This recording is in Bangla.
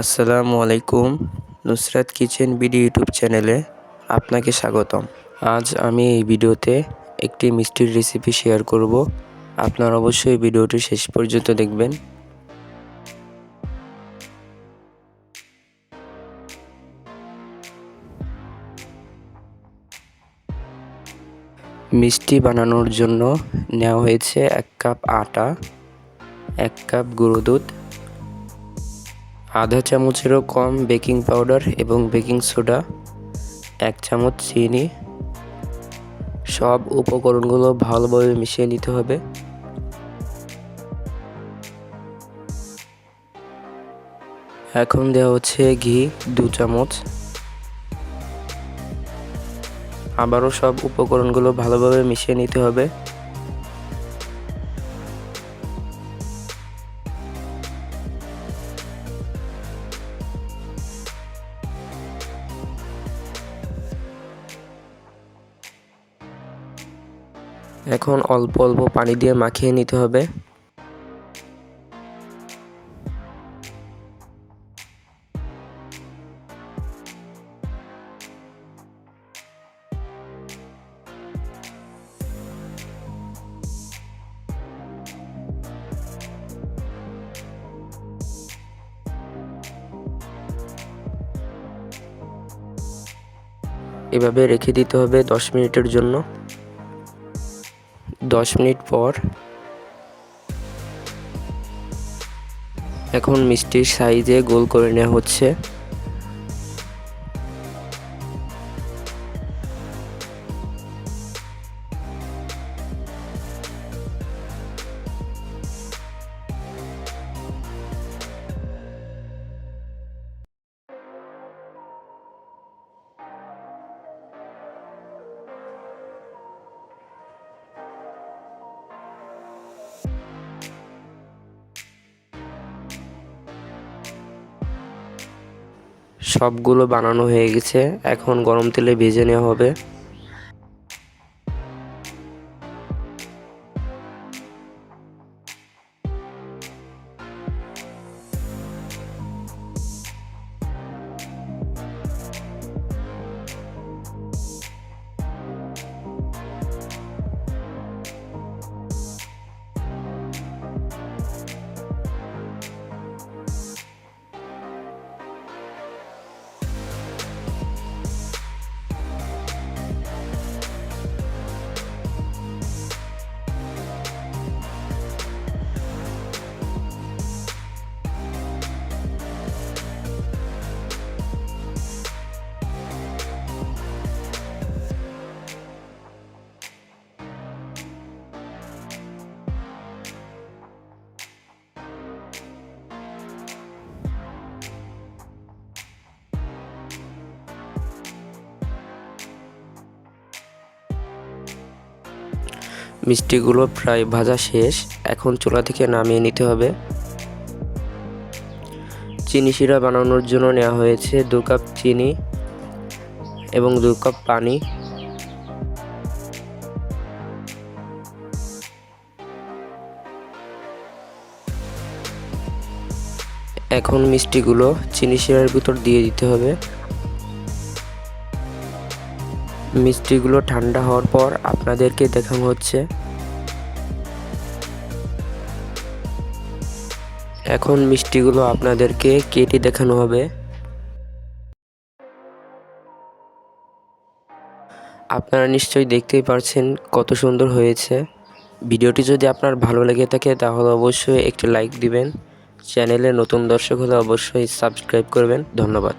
আসসালামু আলাইকুম, নুসরাত কিচেন বিডি ইউটিউব চ্যানেলে আপনাকে স্বাগতম। আজ আমি এই ভিডিওতে একটি মিষ্টির রেসিপি শেয়ার করব। আপনারা অবশ্যই ভিডিওটি শেষ পর্যন্ত দেখবেন। মিষ্টি বানানোর জন্য নেওয়া হয়েছে এক কাপ আটা, এক কাপ গুঁড়ো দুধ আধা চামচেরও কম বেকিং পাউডার এবং বেকিং সোডা, এক চামচ চিনি। সব উপকরণগুলো ভালোভাবে মিশিয়ে নিতে হবে। এখন দেওয়া হচ্ছে ঘি, দু চামচ। আবারও সব উপকরণগুলো ভালোভাবে মিশিয়ে নিতে হবে। এখন অল্প অল্প পানি দিয়ে মাখিয়ে নিতে হবে। এভাবে রেখে দিতে হবে দশ মিনিটের জন্য। দশ মিনিট পর এখন মিষ্টির সাইজে গোল করে নেওয়া হচ্ছে। সবগুলো বানানো হয়ে গেছে। এখন গরম তেলে ভেজে নেওয়া হবে। মিষ্টিগুলো প্রায় ভাজা শেষ। এখন চুলা থেকে নামিয়ে নিতে হবে। চিনি শিরা বানানোর জন্য নেওয়া হয়েছে দু কাপ চিনি এবং দু কাপ পানি। এখন মিষ্টিগুলো চিনি শিরার ভিতর দিয়ে দিতে হবে। মিষ্টিগুলো ঠান্ডা হওয়ার পর আপনাদেরকে দেখানো হচ্ছে। এখন মিষ্টিগুলো আপনাদেরকে কেটে দেখানো হবে। আপনারা নিশ্চয়ই দেখতেই পারছেন কত সুন্দর হয়েছে। ভিডিওটি যদি আপনার ভালো লেগে থাকে, তাহলে অবশ্যই একটি লাইক দিবেন। চ্যানেলে নতুন দর্শক হলে অবশ্যই সাবস্ক্রাইব করবেন। ধন্যবাদ।